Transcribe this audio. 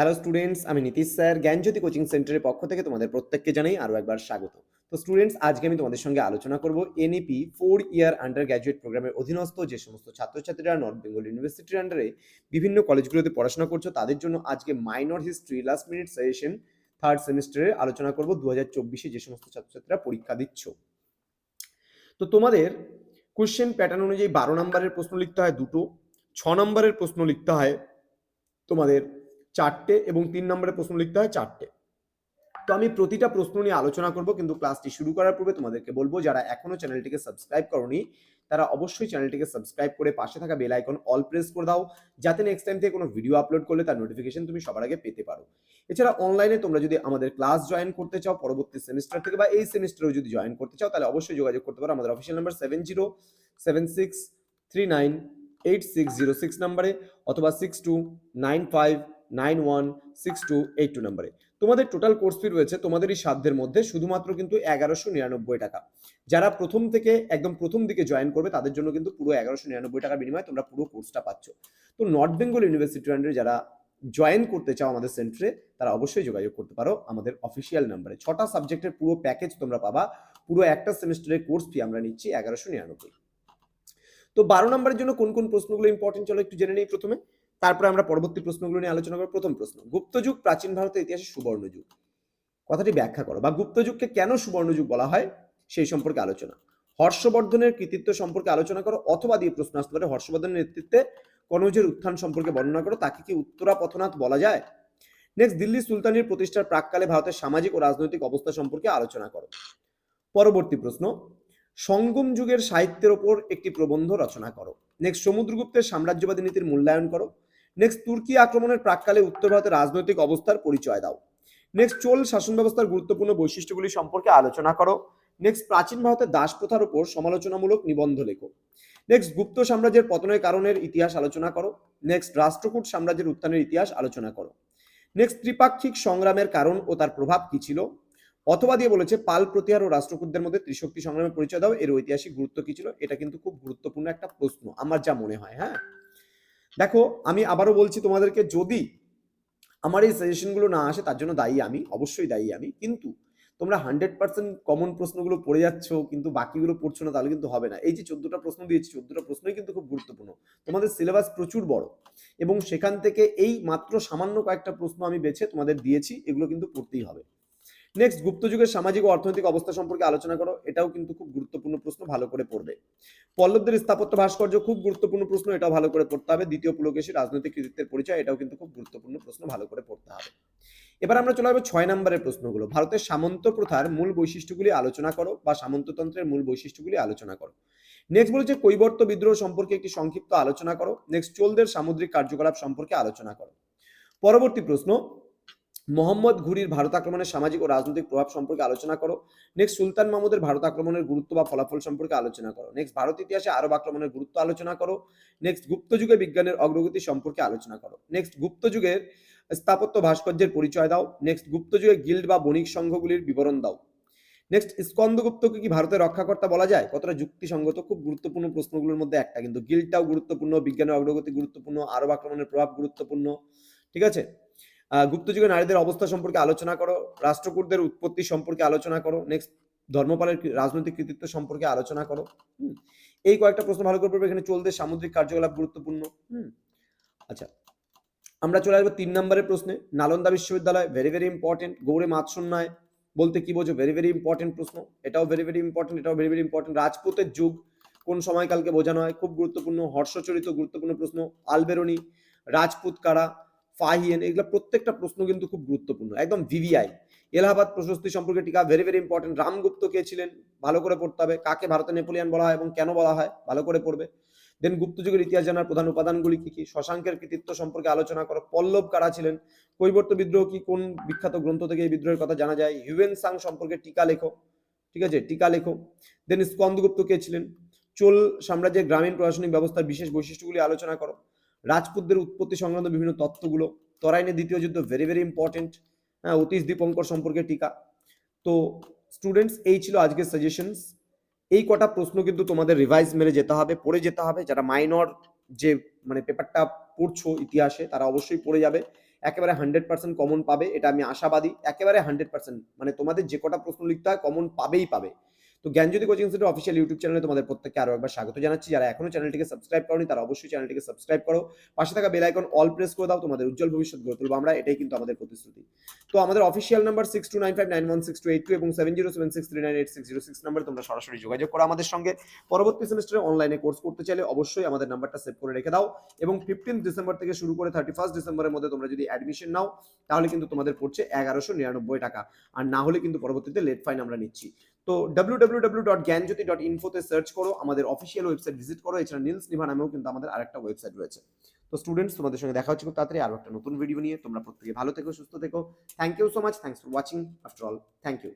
Hello students আমি Nitish sir, জ্ঞানজ্যোতি coaching সেন্টারের পক্ষ থেকে তোমাদের প্রত্যেককে জানাই আরও একবার স্বাগত। তো স্টুডেন্টস আজকে আমি তোমাদের সঙ্গে আলোচনা করব NEP four year undergraduate প্রোগ্রামের অধীনস্থ যে সমস্ত ছাত্রছাত্রীরা নর্থ বেঙ্গল ইউনিভার্সিটির আন্ডারে বিভিন্ন কলেজগুলোতে পড়াশোনা করছ, তাদের জন্য আজকে minor history last minute suggestion third সেমিস্টারে আলোচনা করব দু হাজার চব্বিশে যে সমস্ত ছাত্রছাত্রীরা পরীক্ষা দিচ্ছ। তো তোমাদের কোশ্চেন প্যাটার্ন অনুযায়ী বারো নম্বরের প্রশ্ন লিখতে হয় দুটো, ছ নম্বরের প্রশ্ন লিখতে হয় তোমাদের চারটে এবং তিন নম্বরের প্রশ্ন লিখতে হয় চারটে। তো আমি প্রতিটা প্রশ্ন নিয়ে আলোচনা করব, কিন্তু ক্লাসটি শুরু করার পূর্বে তোমাদেরকে বলব, যারা এখনও চ্যানেলটিকে সাবস্ক্রাইব করনি, তারা অবশ্যই চ্যানেলটিকে সাবস্ক্রাইব করে পাশে থাকা বেল আইকন অল প্রেস করে দাও, যাতে নেক্সট টাইম থেকে কোনো ভিডিও আপলোড করলে তার নোটিফিকেশন তুমি সবার আগে পেতে পারো। এছাড়া অনলাইনে তোমরা যদি আমাদের ক্লাস জয়েন করতে চাও, পরবর্তী সেমিস্টার থেকে বা এই সেমিস্টারেও যদি জয়েন করতে চাও, তাহলে অবশ্যই যোগাযোগ করতে পারো আমাদের official number seven zero seven six three nine eight six zero six নাম্বারে অথবা six two nine five nine one six two eight two নাম্বারে। তোমাদের টোটাল কোর্স ফি রয়েছে তোমাদেরই সাধ্যের মধ্যে, শুধুমাত্র কিন্তু এগারোশো নিরানব্বই টাকা। যারা প্রথম থেকে, একদম প্রথম দিকে জয়েন করবে, তাদের জন্য কিন্তু পুরো এগারোশো নিরানব্বই টাকার বিনিময়ে তোমরা পুরো কোর্সটা পাচ্ছ। তো নর্থ বেঙ্গল ইউনিভার্সিটি আন্ডারে যারা জয়েন করতে চাও আমাদের সেন্টারে তারা অবশ্যই যোগাযোগ করতে পারো আমাদের অফিসিয়াল নাম্বারে ছটা সাবজেক্টের পুরো প্যাকেজ তোমরা পাবা, পুরো একটা সেমিস্টারের কোর্স ফি আমরা নিচ্ছি এগারোশো নিরানব্বই। তো বারো নম্বরের জন্য কোন কোন প্রশ্নগুলো ইম্পর্টেন্ট চলো একটু জেনে নিই প্রথমে। তারপরে আমরা পরবর্তী প্রশ্নগুলো নিয়ে আলোচনা করব। প্রথম প্রশ্ন গুপ্তযুগ প্রাচীন ভারতের ইতিহাসে সুবর্ণ যুগ। কথাটি ব্যাখ্যা করো, বা গুপ্তযুগকে কেন সুবর্ণ যুগ বলা হয় সেই সম্পর্কে আলোচনা। হর্ষবর্ধনের কৃতিত্ব সম্পর্কে আলোচনা করো, অথবা দিয়ে প্রশ্ন আসতে পারে হর্ষবর্ধনের নেতৃত্বে কনৌজের উত্থান সম্পর্কে বর্ণনা করো, তাকে কি উত্তরা পথনাথ বলা যায়? নেক্সট দিল্লি সুলতানির প্রতিষ্ঠার প্রাককালে ভারতের সামাজিক ও রাজনৈতিক অবস্থা সম্পর্কে আলোচনা করো। পরবর্তী প্রশ্ন, সঙ্গম যুগের সাহিত্যের ওপর একটি প্রবন্ধ রচনা করো। নেক্সট সমুদ্রগুপ্তের সাম্রাজ্যবাদী নীতির মূল্যায়ন করো। নেক্সট তুর্কি আক্রমণের প্রাককালে উত্তর ভারতের রাজনৈতিক অবস্থার পরিচয় দাও। নেক্সট চোল শাসন ব্যবস্থার গুরুত্বপূর্ণ বৈশিষ্ট্যগুলি সম্পর্কে আলোচনা করো। নেক্সট প্রাচীন ভারতের দাস প্রথার উপর সমালোচনামূলক নিবন্ধ লেখো। নেক্সট গুপ্ত সাম্রাজ্যের পতনের কারণের ইতিহাস আলোচনা করো। নেক্সট রাষ্ট্রকূট সাম্রাজ্যের উত্থানের ইতিহাস আলোচনা করো। নেক্সট ত্রিপাক্ষিক সংগ্রামের কারণ ও তার প্রভাব কি ছিল? অথবা দিয়ে বলেছে, পাল প্রতিহার ও রাষ্ট্রকূটদের মধ্যে ত্রিশক্তি সংগ্রামের পরিচয় দাও। এর ঐতিহাসিক গুরুত্ব কি ছিল? এটা কিন্তু খুব গুরুত্বপূর্ণ একটা প্রশ্ন, আমার যা মনে হয় হ্যাঁ? দেখো, আমি আবারও বলছি তোমাদেরকে, যদি আমার এই সাজেশনগুলো না আসে, তার জন্য দায়ী আমি, অবশ্যই দায়ী আমি। কিন্তু তোমরা হান্ড্রেড পার্সেন্ট কমন প্রশ্নগুলো পড়ে যাচ্ছ, কিন্তু বাকিগুলো পড়ছো না, তাহলে কিন্তু হবে না। এই যে চোদ্দটা প্রশ্ন দিয়েছি, চোদ্দটা প্রশ্নই কিন্তু খুব গুরুত্বপূর্ণ। তোমাদের সিলেবাস প্রচুর বড়। এবং সেখান থেকে এই মাত্র সামান্য কয়েকটা প্রশ্ন আমি বেছে তোমাদের দিয়েছি, এগুলো কিন্তু পড়তেই হবে। নেক্সট গুপ্ত যুগের সামাজিক ও অর্থনৈতিক অবস্থা সম্পর্কে আলোচনা করো। এটাও কিন্তু খুব গুরুত্বপূর্ণ প্রশ্ন, ভালো করে পড়বে। পল্লবদের স্থাপত্য ভাস্কর্য খুব গুরুত্বপূর্ণ প্রশ্ন, এটাও ভালো করে পড়তে হবে। দ্বিতীয় পুলকেশী রাজনৈতিক কৃতিত্বের পরিচয়, এটাও কিন্তু খুব গুরুত্বপূর্ণ প্রশ্ন, ভালো করে পড়তে হবে। এবার আমরা চলে যাব ছয় নম্বরের প্রশ্নগুলো। ভারতের সামন্ত প্রথার মূল বৈশিষ্ট্যগুলি আলোচনা করো বা সামন্ততন্ত্রের মূল বৈশিষ্ট্যগুলি আলোচনা করো। নেক্সট বলেছে কৈবর্ত বিদ্রোহ সম্পর্কে একটি সংক্ষিপ্ত আলোচনা করো। নেক্সট চোলদের সামুদ্রিক কার্যকলাপ সম্পর্কে আলোচনা করো। পরবর্তী প্রশ্ন মোহাম্মদ ঘুরির ভারত আক্রমণের সামাজিক ও রাজনৈতিক প্রভাব সম্পর্কে আলোচনা করো। নেক্সট সুলতান মাহমুদের ভারত আক্রমণের গুরুত্ব বা ফলাফল সম্পর্কে আলোচনা করো। নেক্সট ভারত ইতিহাসে আরব আক্রমণের গুরুত্ব আলোচনা করো। নেক্সট গুপ্ত যুগে বিজ্ঞানের অগ্রগতি সম্পর্কে আলোচনা করো। নেক্সট গুপ্ত যুগের স্থাপত্য ভাস্কর্যের পরিচয় দাও। নেক্সট গুপ্ত যুগে গিল্ড বা বণিক সংঘগুলির বিবরণ দাও। নেক্সট স্কন্দগুপ্তকে কি ভারতের রক্ষাকর্তা বলা যায়? কতটা যুক্তিসঙ্গত? খুব গুরুত্বপূর্ণ প্রশ্নগুলোর মধ্যে একটা, কিন্তু গিল্ডটাও গুরুত্বপূর্ণ, বিজ্ঞানের অগ্রগতি গুরুত্বপূর্ণ, আরব আক্রমণের প্রভাব গুরুত্বপূর্ণ। ঠিক আছে? গুপ্তযুগে নারীদের অবস্থা সম্পর্কে আলোচনা করো, রাষ্ট্রকূটদের উৎপত্তি সম্পর্কে আলোচনা করো নেক্সট ধর্মপালের রাজনৈতিক কৃতিত্ব সম্পর্কে আলোচনা করো, হুম? এই কয়েকটা প্রশ্ন ভালো করে পড়বে, এখানে চলতে সামুদ্রিক কার্যকলাপ গুরুত্বপূর্ণ, হুম? আচ্ছা আমরা চলে আসব তিন নম্বরের প্রশ্নে, নালন্দা বিশ্ববিদ্যালয় ভেরি ভেরি ইম্পর্টেন্ট গৌরে মাতসন্যায় বলতে কি বোঝো? ভেরি ভেরি ইম্পর্টেন্ট প্রশ্ন, এটাও ভেরি ভেরি ইম্পর্টেন্ট এটাও ভেরি ভেরি ইম্পর্টেন্ট রাজপুতের যুগ কোন সময়কালকে বোঝানো হয়? খুব গুরুত্বপূর্ণ, হর্ষচরিত, গুরুত্বপূর্ণ প্রশ্ন, আলবেরনি, রাজপুত কারা? ফাহিয়েন, এগুলো প্রত্যেকটা প্রশ্ন কিন্তু খুব গুরুত্বপূর্ণ। একদম ভিভিআই, এলাহাবাদ প্রশস্তি সম্পর্কে টিকা ভেরি ভেরি ইম্পর্টেন্ট রামগুপ্ত কে ছিলেন? ভালো করে পড়তে হবে। কাকে ভারতে নেপোলিয়ান বলা হয় এবং কেন বলা হয়? ভালো করে পড়বে। দেন গুপ্ত যুগের ইতিহাস জানার প্রধান উপাদানগুলি কি কি? শশাঙ্কের কৃতিত্ব সম্পর্কে আলোচনা করো। পল্লব কারা ছিলেন? কৈবর্ত বিদ্রোহ কি কোন বিখ্যাত গ্রন্থ থেকে এই বিদ্রোহের কথা জানা যায়? হিউয়েন সাং সম্পর্কে টিকা লেখো। ঠিক আছে? টিকা লেখো। দেন স্কন্দগুপ্ত কে ছিলেন? চোল সাম্রাজ্যের গ্রামীণ প্রশাসনিক ব্যবস্থার বিশেষ বৈশিষ্ট্যগুলি আলোচনা করো। রাজপুতদের উৎপত্তি সংক্রান্ত বিভিন্ন তত্ত্বগুলো তরাইনের দ্বিতীয় যুদ্ধ ভেরি ভেরি ইম্পর্টেন্ট হ্যাঁ অতীশ দীপঙ্কর সম্পর্কে টিকা। তো স্টুডেন্টস এই ছিল আজকের সাজেশনস এই কটা প্রশ্ন কিন্তু তোমাদের রিভাইজ মেরে যেতে হবে, পড়ে যেতে হবে। যারা মাইনর যে মানে পেপারটা পড়ছো ইতিহাসে, তারা অবশ্যই পড়ে যাবে। একেবারে হান্ড্রেড পার্সেন্ট কমন পাবে, এটা আমি আশাবাদী। একেবারে হান্ড্রেড পার্সেন্ট মানে তোমাদের যে কটা প্রশ্ন লিখতে হয় কমন পাবেই পাবে। তো Gyanjyoti coaching centre official YouTube চ্যানেলে তোমাদের প্রত্যেককে আরও একবার স্বাগত জানাচ্ছি। যারা এখনও চ্যানেলটিকে সাবস্ক্রাইব করনি, তারা অবশ্যই চ্যানেলটিকে সাবস্ক্রাইব করো। পাশে থাকা বেল আইকন অল প্রেস করে দাও, তোমাদের উজ্জ্বল ভবিষ্যৎ গড়ে তুলবো আমরা। এটাই কিন্তু আমাদের প্রতিশ্রুতি। তো আমাদের official number six two nine five nine one six two eight two এবং seven zero seven six three nine eight six zero six number তোমরা সরাসরি যোগাযোগ করো আমাদের সঙ্গে। পরবর্তী সেমিস্টারে অনলাইনে কোর্স করতে চাইলে অবশ্যই আমাদের নাম্বারটা সেভ করে রেখে দাও এবং ফিফটিন ডিসেম্বর থেকে শুরু করে থার্টি ফার্স্ট ডিসেম্বরের মধ্যে তোমরা যদি অ্যাডমিশন নাও, তাহলে কিন্তু তোমাদের পড়ছে এগারোশো নিরানব্বই টাকা। আর না হলে কিন্তু পরবর্তীতে লেট ফাইন আমরা নিচ্ছি। তো W W W dot Gyanjyoti dot ইনফোতে search করো, আমাদের অফিসিয়াল ওয়েবসাইট ভিজিট করো, এছাড়া নীলস নিভা নামেও কিন্তু আমাদের আরেকটা ওয়েবসাইট রয়েছে। তো স্টুডেন্টস তোমাদের সঙ্গে দেখা হচ্ছে খুব তাড়াতাড়ি, আরও একটা নতুন ভিডিও নিয়ে। তোমরা প্রত্যেকে ভালো থেকো, সুস্থ থেকো। Thank you so much thanks for watching after all thank you